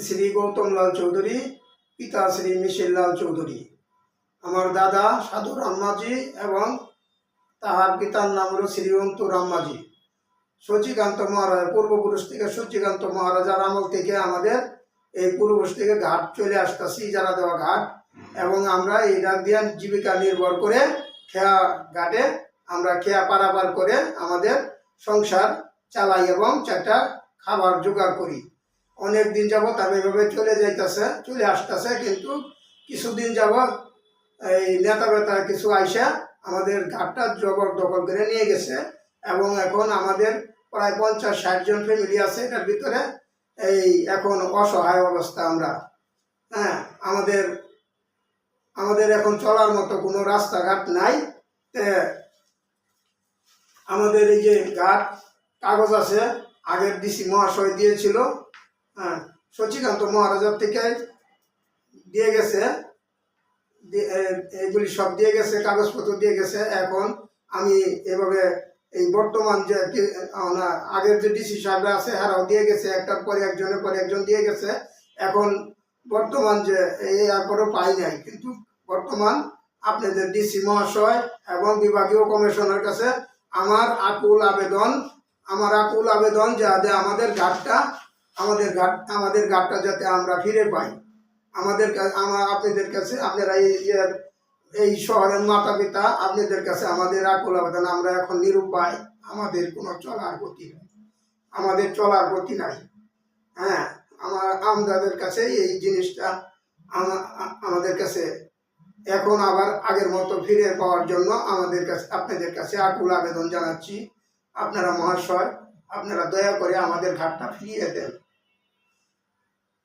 শ্রী গৌতম লাল চৌধুরী, পিতা শ্রী মিশিল লাল চৌধুরী। আমার দাদা সাধু রাম্মাজি এবং তাহার পিতার নাম হলো শ্রীঅন্ত রাম্মাজি সচিকান্ত মহারাজ, পূর্বপুরুষ থেকে সচিকান্ত মহারাজার আমল থেকে আমাদের এই পূর্বপুরুষ থেকে ঘাট চলে আসতেছি যারা দেওয়া ঘাট। এবং আমরা এই ডাক দিয়ে জীবিকা নির্ভর করে খেয়া ঘাটে আমরা খেয়া পারাপার করে আমাদের সংসার চালাই এবং চারটা খাবার জোগাড় করি। অনেক দিন যাবৎ আমি এভাবে চলে যাইতেছে, চলে আসতেছে, কিন্তু কিছুদিন যাবৎ এই নেতা বেতা কিছু আইসা আমাদের ঘাটটা জবরদখল করে নিয়ে গেছে এবং এখন আমাদের প্রায় পঞ্চাশ ষাট জন ফ্যামিলি আছে এটার ভিতরে। এই এখন অসহায় অবস্থা আমরা। হ্যাঁ আমাদের আমাদের এখন চলার মতো কোনো রাস্তাঘাট নাই। আমাদের এই যে ঘাট কাগজ আছে, আগের ডিসি মহাশয় দিয়েছিল হ্যাঁ সচিকান্ত মহারাজার থেকে দিয়ে গেছে। দিয়ে- এ- এইগুলি সব দিয়ে গেছে, কাগজপত্র দিয়ে গেছে। এখন আমি এভাবে এই বর্তমান যে আগের যে ডিসি সাহেবরা আছে হারাও দিয়ে গেছে। একটার পরে একজনের পরে একজন দিয়ে গেছে। এখন বর্তমান যে, এই এরপরও পাই নাই। কিন্তু বর্তমান আপনাদের ডিসি মহাশয় এবং বিভাগীয় কমিশনের কাছে আমার আকুল আবেদন, আমার আকুল আবেদন যাতে আমাদের ঘাটটা আমাদের ঘাট, আমাদের ঘাটটা যাতে আমরা ফিরে পাই। আমাদের আমার আপনাদের কাছে আপনারা এই ইয়ের- এই শহরের মাতা পিতা আপনাদের কাছে আমাদের আকুল আবেদন। আমরা এখন নিরুপায়। আমাদের কোনো চলার গতি নেই। আমাদের চলার গতি নাই। হ্যাঁ আমার আমদাদের কাছে এই জিনিসটা আমাদের কাছে এখন আবার আগের মতো ফিরে পাওয়ার জন্য আমাদের কাছে, আপনাদের কাছে আকুল আবেদন জানাচ্ছি। আপনারা মহাশয় আপনারা দয়া করে আমাদের ঘাটটা ফিরিয়ে দেন।